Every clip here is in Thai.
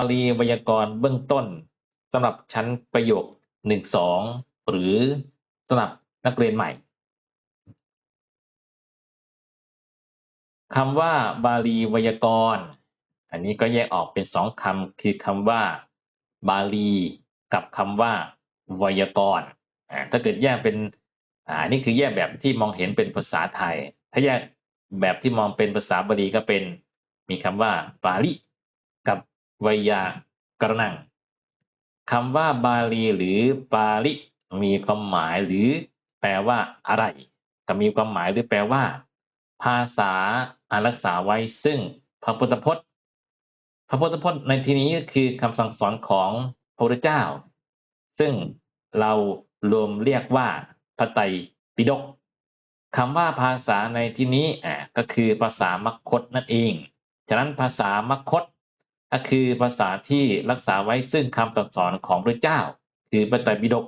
าลีไวยากรณ์เบื้องต้นสำหรับชั้นประโยคหนึ่งสองหรือสำหรับนักเรียนใหม่คำว่าบาลีไวยากรณ์ อันนี้ก็แยกออกเป็นสองคำคือคำว่า บาลีกับคำว่าไวยากรณ์ถ้าเกิดแยกเป็นอ่านี่คือแยกแบบที่มองเห็นเป็นภาษาไทย ถ้าแยกแบบที่มองเป็นภาษาบาลีก็เป็นมีคำว่าบาลี ไวยากรณังคำว่าบาลีหรือบาลีมีความหมายหรือแปลว่าอะไรก็มีความหมายหรือแปลว่า ภาษาอารักษาไว้ซึ่งพระพุทธพจน์ พระพุทธพจน์ในที่นี้ก็คือคำสั่งสอนของพระพุทธเจ้า ซึ่งเรารวมเรียกว่าพระไตรปิฎกคำว่าภาษาในที่นี้อ่าก็คือภาษามคตนั่นเอง ฉะนั้นภาษามคต ก็คือภาษาที่รักษาไว้ซึ่งคำสั่งสอนของพระเจ้า คือพระไตรปิฎก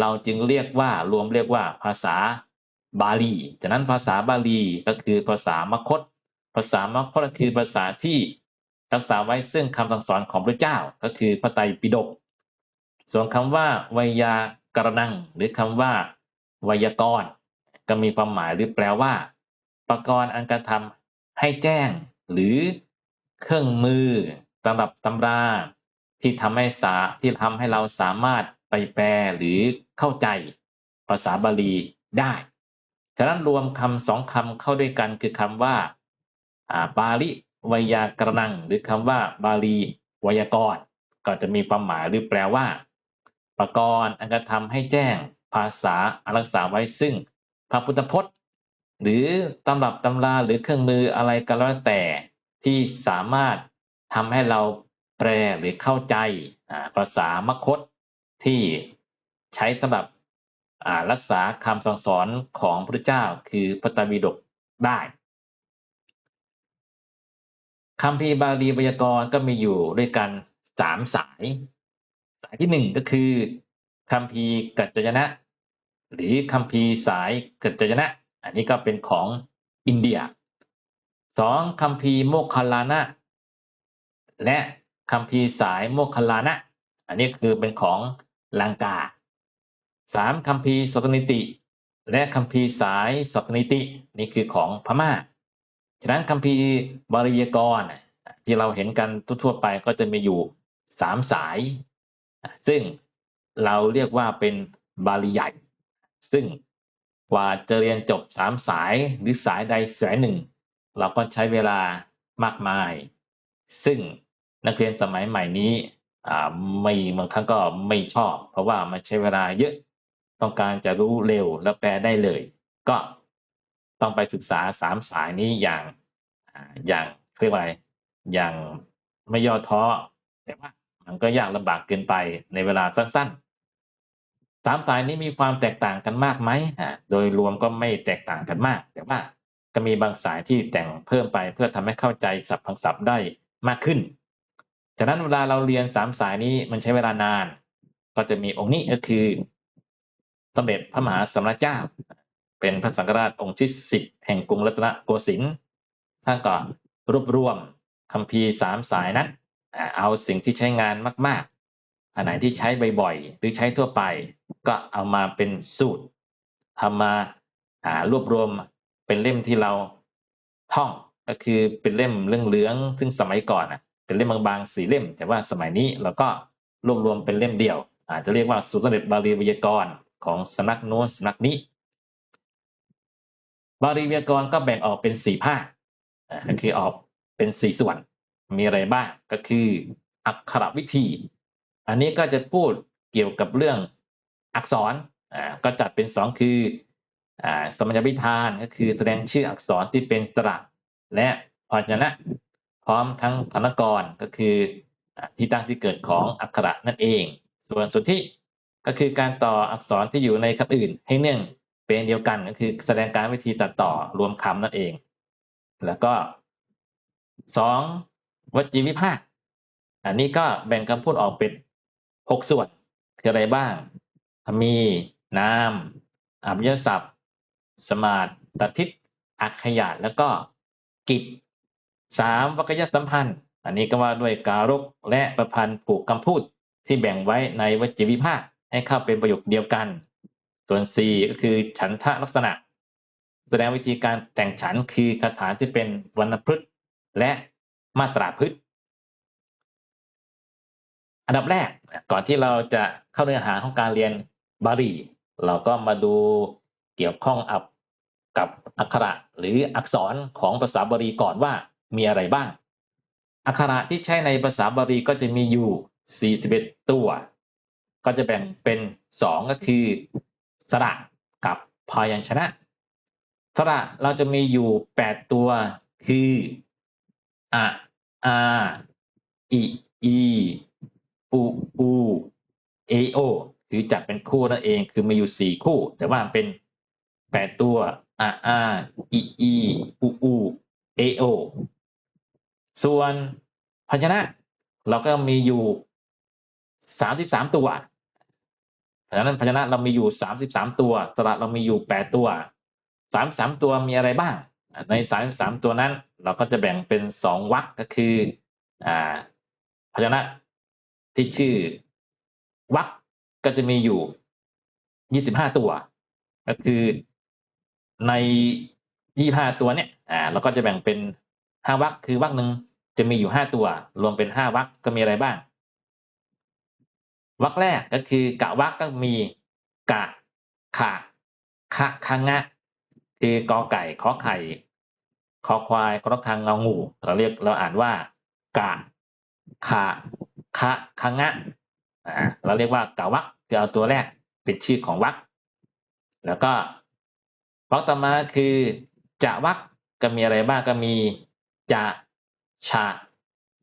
เราจึงเรียกว่ารวมเรียกว่าภาษาบาลีฉะนั้นภาษาบาลีก็คือภาษามคต ภาษามคตก็คือภาษาที่รักษาไว้ซึ่งคำสั่งสอนของพระเจ้า ก็คือพระไตรปิฎกส่วนคำว่าวยากรณัง หรือคำว่าวยากรณ์ก็มีความหมายหรือแปลว่า ประกรณ์อันกระทำให้แจ้งหรือ เครื่องมือตำรับตำราที่ทำให้สาที่ทำให้เราสามารถไปแปลหรือเข้าใจภาษาบาลีได้ ฉะนั้นรวมคำสองคำเข้าด้วยกันคือคำว่าบาลีวยากรณัง หรือคำว่าบาลีวยากรณ์ก็จะมีความหมายหรือแปลว่า ประกรณ์อันกระทำให้แจ้งภาษาอารักษาไว้ซึ่งพระพุทธพจน์ หรือตำรับตำราหรือเครื่องมืออะไรก็แล้วแต่ ที่สามารถทำให้เราแปลหรือเข้าใจภาษามคตที่ใช้สำหรับรักษาคำสั่งสอนของพระเจ้าคือพระตรีดกได้คำพีบาลีไวยากรณ์ก็มีอยู่ด้วยกันสามสาย สายที่หนึ่งก็คือคำพีกัจจยนะ หรือคำพีสายกัจจยนะ อันนี้ก็เป็นของอินเดีย สองคำพีโมคคลานะ และคำพีสายโมคคลานะ อันนี้คือเป็นของลังกาสามคำพีสัตนิติ และคำพีสายสัตนิติ นี่คือของพม่า ฉะนั้นคำพีบาลียกรที่เราเห็นกันทั่วไปก็จะมีอยู่สามสาย ซึ่งเราเรียกว่าเป็นบาลีใหญ่ ซึ่งกว่าจะเรียนจบสามสายหรือสายใดสายหนึ่ง เราก็ใช้เวลามากมาย ซึ่งนักเรียนสมัยใหม่นี้ไม่บางครั้งก็ไม่ชอบ เพราะว่ามันใช้เวลาเยอะต้องการจะรู้เร็วแล้วแปลได้เลย ก็ต้องไปศึกษาสามสายนี้อย่างอย่างเรียกว่าอะไรอย่างไม่ย่อท้อแต่ว่ามันก็ยากลำบากเกินไปในเวลาสั้นๆสามสายนี้มีความแตกต่างกันมากไหมโดยรวมก็ไม่แตกต่างกันมาก แต่ว่า ก็มีบางสายที่แต่งเพิ่มไปเพื่อทำให้เข้าใจศัพท์พังศัพท์ได้มากขึ้นฉะนั้นเวลาเราเรียนสามสายนี้มันใช้เวลานาน ก็จะมีองค์นี้ก็คือสมเด็จพระมหาสมณเจ้า เป็นพระสังฆราชองค์ที่สิบแห่งกรุงรัตนโกสินทร์ท่านก็รวบรวมคำพีสามสายนั้น เอาสิ่งที่ใช้งานมาก ๆ อันไหนที่ใช้บ่อยๆ หรือใช้ทั่วไป ก็เอามาเป็นสูตรทำมารวบรวม เป็นเล่มที่เราท่องก็คือเป็นเล่มเรื่องเลืองซึ่งสมัยก่อนอะเป็นเล่มบางๆสีเล่ม แต่ว่าสมัยนี้เราก็รวบรวมเป็นเล่มเดียว อาจจะเรียกว่าสุตเด็จบาลีวิยากรของสนักโน้นสนักนี้ บาลีวิยากรก็แบ่งออกเป็นสี่ภาคก็คือออกเป็นสี่ส่วนมีอะไรบ้างก็คืออักขรวิธี อันนี้ก็จะพูดเกี่ยวกับเรื่องอักษรอ่าก็จัดเป็นสองคือ สมัญญวิธานก็คือแสดงชื่ออักษรที่เป็นสระและพยัญชนะ พร้อมทั้งธนกรก็คือที่ตั้งที่เกิดของอักขระนั่นเอง ส่วนสุทธิก็คือการต่ออักษรที่อยู่ในคำอื่น ให้เนื่องเป็นเดียวกันก็คือแสดงการวิธีตัดต่อรวมคำนั่นเอง แล้วก็สองวจีวิภาค อันนี้ก็แบ่งคำพูดออกเป็นหกส่วน คืออะไรบ้าง มี นามอัพยศัพท์ สมาร์ตทิศอักขยะแล้วก็กิจสามวรรคยสัมพันธ์ อันนี้ก็ว่าด้วยการกและประพันธ์ผูกคำพูดที่แบ่งไว้ในวจีวิภาคให้เข้าเป็นประโยคเดียวกัน ส่วน4ก็คือฉันทะลักษณะ แสดงวิธีการแต่งฉันคือคาถาที่เป็นวรรณพฤษและมาตราพฤษอันดับแรกก่อนที่เราจะเข้าเนื้อหาของการเรียนบาลีเราก็มาดู เกี่ยวข้องอับกับอักขระหรืออักษรของภาษาบาลีก่อนว่ามีอะไรบ้าง อักขระที่ใช้ในภาษาบาลีก็จะมีอยู่ 41 ตัว ก็จะแบ่งเป็น 2 ก็คือสระกับพยัญชนะ สระเราจะมีอยู่ 8 ตัวคืออะอาอิอีอูอูเอโอคือจัดเป็นคู่นั่นเองคือมีอยู่ 4 คู่ แต่ว่าเป็น 8ตัวอะอาอิอีอูอูเอโอส่วนพยัญชนะ เราก็มีอยู่สามสิบสามตัวเพราะฉะนั้นพยัญชนะเรามีอยู่สามสิบสามตัวสระเรามีอยู่แปดตัวสามสามตัวมีอะไรบ้าง ในสามสามตัวนั้น เราก็จะแบ่งเป็นสองวรรคก็คืออ่าพยัญชนะที่ชื่อวรรคก็จะมีอยู่ยี่สิบห้าตัว ก็คือ ในยี่ห้าตัวเนี่ยอ่าเราก็จะแบ่งเป็นห้าวรรคคือวรรคหนึ่งจะมีอยู่ห้าตัว รวมเป็นห้าวรรคก็มีอะไรบ้างวรรคแรกก็คือกะวรรคก็มีกะขะคะคังะคือกอไก่ขอไข่คอควายคอคังเงางูเราเรียกเราอ่านว่ากะขะคะคังะอ่าเราเรียกว่ากะวรรคคือเอาตัวแรกเป็นชื่อของวรรคแล้วก็ วรรคต่อมาคือจะวรรคก็มีอะไรบ้างก็มีจะชะ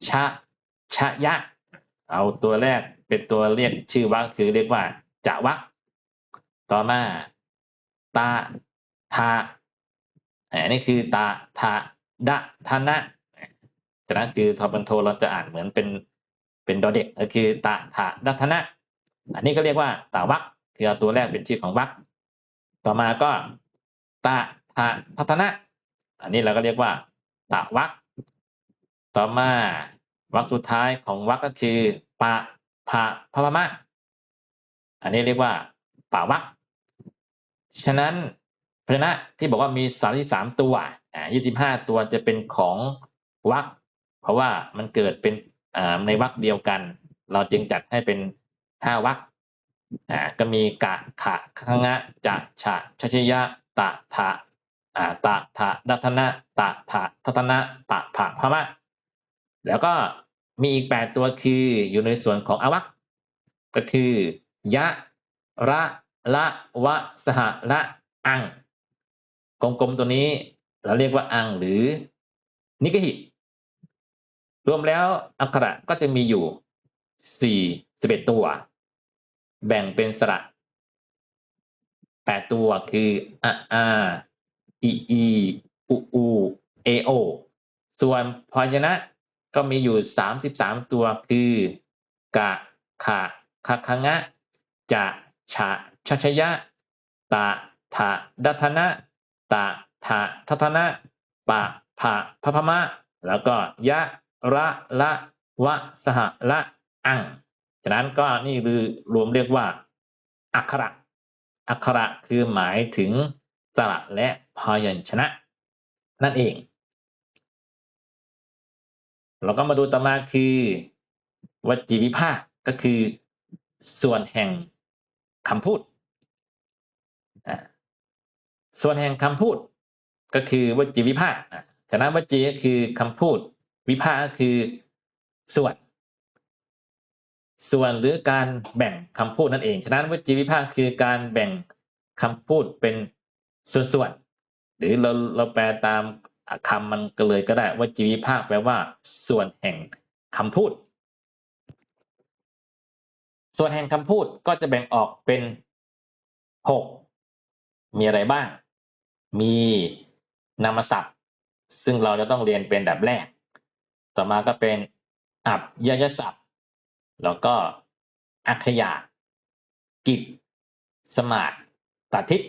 ชะชะยะ เอาตัวแรกเป็นตัวเรียกชื่อวรรคคือเรียกว่าจะวรรคต่อมาตาทาอันนี้คือตาทาดะทานะจากนั้นคือทอปันโทเราจะอ่านเหมือนเป็นเป็นดอเด็กก็คือตาทาดัทนะ อันนี้ก็เรียกว่าตาวักคือเอาตัวแรกเป็นชื่อของวักต่อมาก็ ตาทาพัฒนะ อันนี้เราก็เรียกว่าตาวักต่อมาวักสุดท้ายของวักก็คือปะพะพะพมะอันนี้เรียกว่าป่าวักฉะนั้นพยัญชนะที่บอกว่ามีสามสิบสามตัวอ่ายี่สิบห้าตัวจะเป็นของวักเพราะว่ามันเกิดเป็นอ่าในวักเดียวกัน เราจึงจัดให้เป็นห้าวักอ่าก็มีกะขะคังะจะฉะชชยะ ตะทะอ่าตะทะดัทนะตะทะทัตนะปะผะพมะแล้วก็มีอีกแปดตัวคืออยู่ในส่วนของอวักก็คือยะระละวะสหละอังกลมๆตัวนี้เราเรียกว่าอังหรือนิกหิรวมแล้วอักขระก็จะมีอยู่สี่สิบเอ็ดตัว แบ่งเป็นสระ แปดตัวคืออะอาอีอีอูอูเอโอส่วนพยัญชนะก็มีอยู่สามสิบสามตัวคือกะขะคะคังะ จะฉะชชยะ ตะทะดัทนะ ตะทะทัทนะ ปะผะพะพมะ แล้วก็ยะระละวะสหละอัง ฉะนั้นก็นี่คือรวมเรียกว่า อักขระ อักขระคือหมายถึงสระและพยัญชนะ นั่นเอง เราก็มาดูต่อมาคือวจีวิภาคก็คือส่วนแห่งคำพูด ส่วนแห่งคำพูดก็คือวจีวิภาคฉะนั้นวจีก็คือคำพูด วิภาคก็คือส่วน ส่วนหรือการแบ่งคำพูดนั่นเอง ฉะนั้นวจีวิภาคคือการแบ่งคำพูดเป็นส่วนๆ หรือเราเราแปลตามคำมันก็เลยก็ได้วจีวิภาคแปลว่า ส่วนแห่งคำพูด ส่วนแห่งคำพูดก็จะแบ่งออกเป็นหกมีอะไรบ้าง มีนามศัพท์ ซึ่งเราจะต้องเรียนเป็นแบบแรก ต่อมาก็เป็นอับยยศัพท์ แล้วก็อักขยากิจสมาตตัทิศ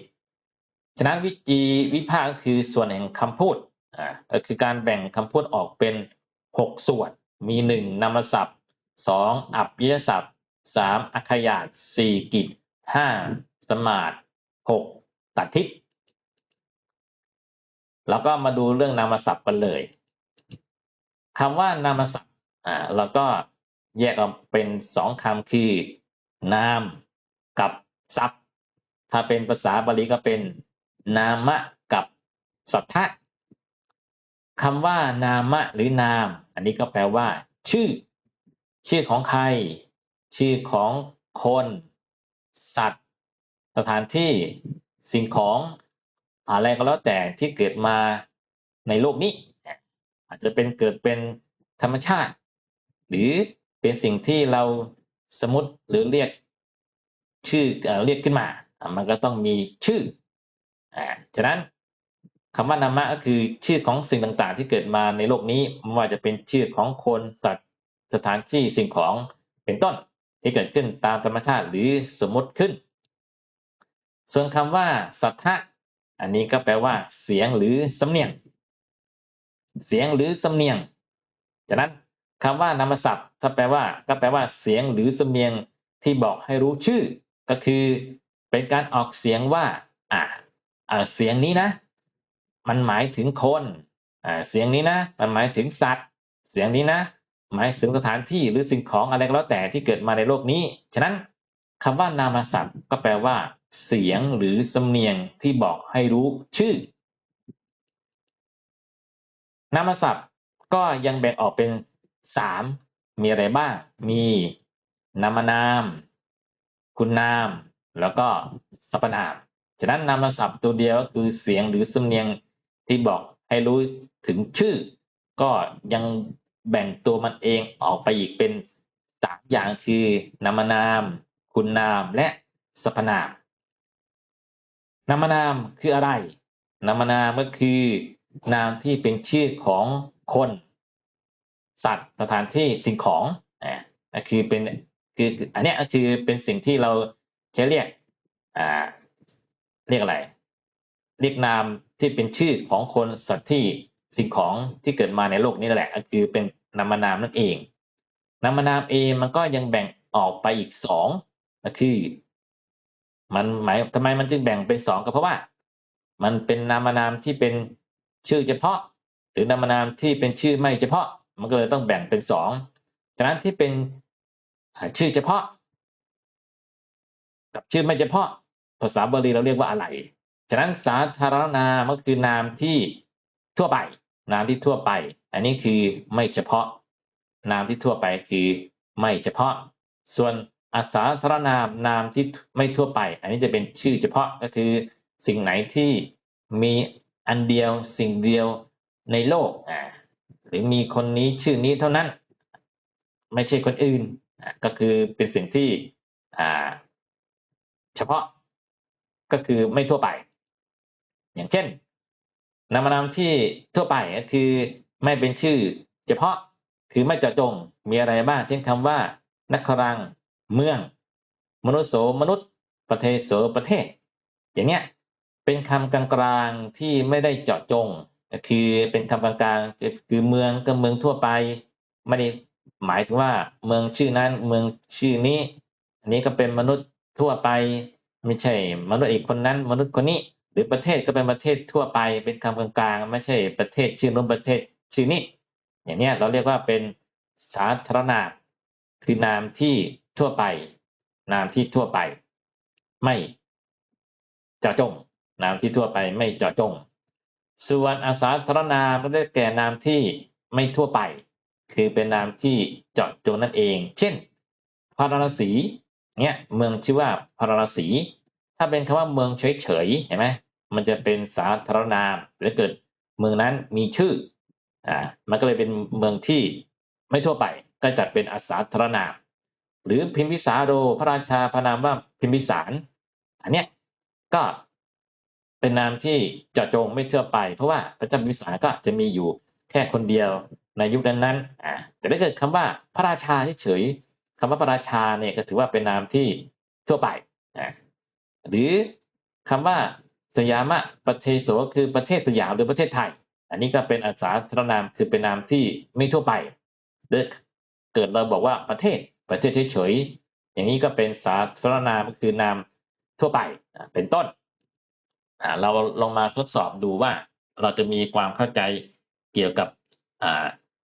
ฉะนั้นวิจีวิภาคคือส่วนแห่งคำพูดอ่าคือการแบ่งคำพูดออกเป็นหกส่วน มีหนึ่งนามศัพท์สองอัพยศัพท์สามอักขยาตสี่กิจห้าสมาร์ทหกตัดทิศแล้วก็มาดูเรื่องนามศัพท์กันเลยคำว่านามศัพท์อ่าเราก็ แยกออกเป็นสองคำคือนามกับศัพท์ถ้าเป็นภาษาบาลีก็เป็น นามะกับสัทธะคำว่านามะหรือนาม อันนี้ก็แปลว่า ชื่อ ชื่อของใคร ชื่อของคน สัตว์ สถานที่สิ่งของอะไรก็แล้วแต่ที่เกิดมาในโลกนี้ อาจจะเป็นเกิดเป็นธรรมชาติ หรือ เป็นสิ่งที่เราสมมติหรือเรียกชื่อเรียกขึ้นมา มันก็ต้องมีชื่ออ่าฉะนั้นคำว่านามะก็คือชื่อของสิ่งต่างๆ ที่เกิดมาในโลกนี้ไม่ว่าจะเป็นชื่อของคนสัตว์สถานที่สิ่งของเป็นต้นที่เกิดขึ้นตามธรรมชาติหรือสมมติขึ้น ส่วนคำว่าสัทธะอันนี้ก็แปลว่า เสียงหรือสำเนียง เสียงหรือสำเนียง ฉะนั้น คำว่านามศัพท์ถ้าแปลว่า ก็แปลว่าเสียงหรือสำเนียงที่บอกให้รู้ชื่อ ก็คือเป็นการออกเสียงว่าอ่าเสียงนี้นะ มันหมายถึงคนเสียงนี้นะ มันหมายถึงสัตว์ เสียงนี้นะ หมายถึงสถานที่หรือสิ่งของอะไรก็แล้วแต่ที่เกิดมาในโลกนี้ ฉะนั้นคำว่านามศัพท์ ก็แปลว่า เสียงหรือสำเนียงที่บอกให้รู้ชื่อ นามศัพท์ก็ยังแบ่งออกเป็น สามมีอะไรบ้าง มีนามนาม คุณนาม แล้วก็สรรพนาม ฉะนั้นนามศัพท์ตัวเดียวคือเสียงหรือสำเนียงที่บอกให้รู้ถึงชื่อ ก็ยังแบ่งตัวมันเองออกไปอีกเป็นสามอย่างคือนามนาม คุณนามและสรรพนาม นามนามคืออะไร นามนามก็คือนามที่เป็นชื่อของคน สัตว์สถานที่สิ่งของอ่าคือเป็นคืออันนี้ก็คือเป็นสิ่งที่เราใช้เรียกอ่าเรียกอะไร เรียกนามที่เป็นชื่อของคนสัตว์ที่สิ่งของที่เกิดมาในโลกนี้แหละก็คือเป็นนามนามนั่นเองนามนามเองมันก็ยังแบ่งออกไปอีกสองก็คือมันหมายทำไมมันจึงแบ่งเป็นสองก็เพราะว่า มันเป็นนามนามที่เป็นชื่อเฉพาะ หรือนามนามที่เป็นชื่อไม่เฉพาะ มันก็เลยต้องแบ่งเป็นสองฉะนั้นที่เป็นชื่อเฉพาะ กับชื่อไม่เฉพาะ ภาษาบาลีเราเรียกว่าอะไร ฉะนั้นสาธารณนามก็คือนามที่ทั่วไป นามที่ทั่วไป อันนี้คือไม่เฉพาะ นามที่ทั่วไปคือไม่เฉพาะ ส่วนอาสาธารนามนามที่ไม่ทั่วไป อันนี้จะเป็นชื่อเฉพาะก็คือสิ่งไหนที่มีอันเดียวสิ่งเดียวในโลกอ่า หรือมีคนนี้ชื่อนี้เท่านั้น ไม่ใช่คนอื่น ก็คือเป็นสิ่งที่เฉพาะก็คือไม่ทั่วไป อย่างเช่นนามนามที่ทั่วไปก็คือไม่เป็นชื่อ เฉพาะคือไม่เจาะจงมีอะไรบ้างเช่นคำว่า นักครังเมือง มนุษย์โสมนุษย์ ประเทศโสประเทศ อย่างเงี้ยเป็นคำกลางๆที่ไม่ได้เจาะจง คือเป็นคำกลางๆคือเมืองก็เมืองทั่วไป ไม่ได้หมายถึงว่าเมืองชื่อนั้นเมืองชื่อนี้ อันนี้ก็เป็นมนุษย์ทั่วไป ไม่ใช่ มนุษย์อีกคนนั้นมนุษย์คนนี้ หรือประเทศก็เป็นประเทศทั่วไป เป็นคำกลางๆไม่ใช่ประเทศชื่อนู้นประเทศชื่อนี้อย่างนี้เราเรียกว่าเป็นสาธารณาคือนามที่ทั่วไป นามที่ทั่วไป ไม่เจาะจง นามที่ทั่วไปไม่เจาะจง ส่วนอาสาธารนามก็ได้แก่นามที่ไม่ทั่วไป คือเป็นนามที่เจาะจงนั่นเอง เช่น พาราณสีเนี่ยเมืองชื่อว่าพาราณสี ถ้าเป็นคำว่าเมืองเฉยๆเห็นไหมมันจะเป็นสาธารนามหรือเกิดเมืองนั้นมีชื่ออ่ามันก็เลยเป็นเมืองที่ไม่ทั่วไปก็จัดเป็นอาสาธารนาม หรือพิมพิสาโรพระราชาพระนามว่าพิมพิสาร อันเนี้ยก็ เป็นนามที่เจาะจงไม่ทั่วไป เพราะว่าพระเจ้าพิสารก็จะมีอยู่แค่คนเดียวในยุคนั้นๆอ่าแต่ถ้าเกิดคำว่าพระราชาเฉยๆคำว่าพระราชาเนี่ยก็ถือว่าเป็นนามที่ทั่วไปอ่าหรือคำว่าสยามะประเทศโสคือประเทศสยามหรือประเทศไทย อันนี้ก็เป็นอาสาธารนามคือเป็นนามที่ไม่ทั่วไปหรือเกิดเราบอกว่าประเทศประเทศเฉยๆอย่างนี้ก็เป็นสาธารนามก็คือนามทั่วไปเป็นต้น เราลองมาทดสอบดูว่าเราจะมีความเข้าใจเกี่ยวกับอ่า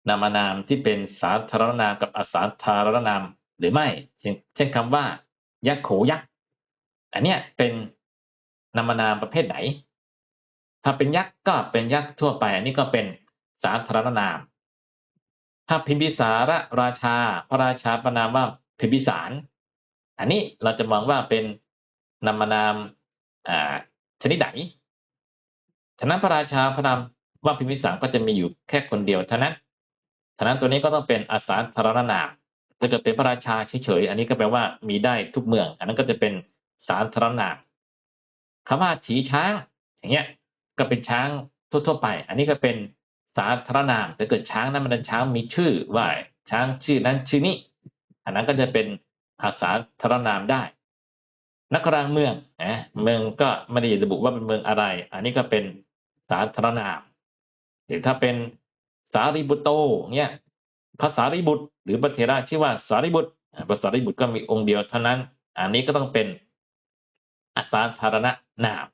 นามนามที่เป็นสาธารณนามกับอสาธารณนามหรือไม่เช่นเช่นคำว่า ยักษ์โขยักษ์อันเนี้ยเป็นนามนามประเภทไหน ถ้าเป็นยักษ์ก็เป็นยักษ์ทั่วไป อันนี้ก็เป็นสาธารณนาม ถ้าพิมพิสารราชา พระราชาประนามว่าพิมพิสาร อันนี้เราจะมองว่าเป็นนามนามอ่า ชนิดไหนฉะนั้นพระราชาพระนามว่าพิมพิสารก็จะมีอยู่แค่คนเดียวเท่านั้นฉะนั้นตัวนี้ก็ต้องเป็นอาสาธารณนามถ้าเกิดเป็นพระราชาเฉยๆอันนี้ก็แปลว่ามีได้ทุกเมือง อันนั้นก็จะเป็นสาธารณนามคำว่าถีช้าง อย่างเงี้ยก็เป็นช้างทั่วๆไป อันนี้ก็เป็นสาธารณนามแต่เกิดช้างนั้นมันเป็นช้างมีชื่อว่าช้างชื่อนั้นชื่อนี้ อันนั้นก็จะเป็นอาสาธารณนามได้ นักกลางเมืองนะเมืองก็ไม่ได้ระบุว่าเป็นเมืองอะไร อันนี้ก็เป็นสาธารณนามหรือถ้าเป็นสารีบุตโตเนี่ยภาษาริบุตร หรือพระเทระชื่อว่าสารีบุตรภาพระสาริบุตรก็มีองค์เดียวเท่านั้น อันนี้ก็ต้องเป็นอาสาธารณนาม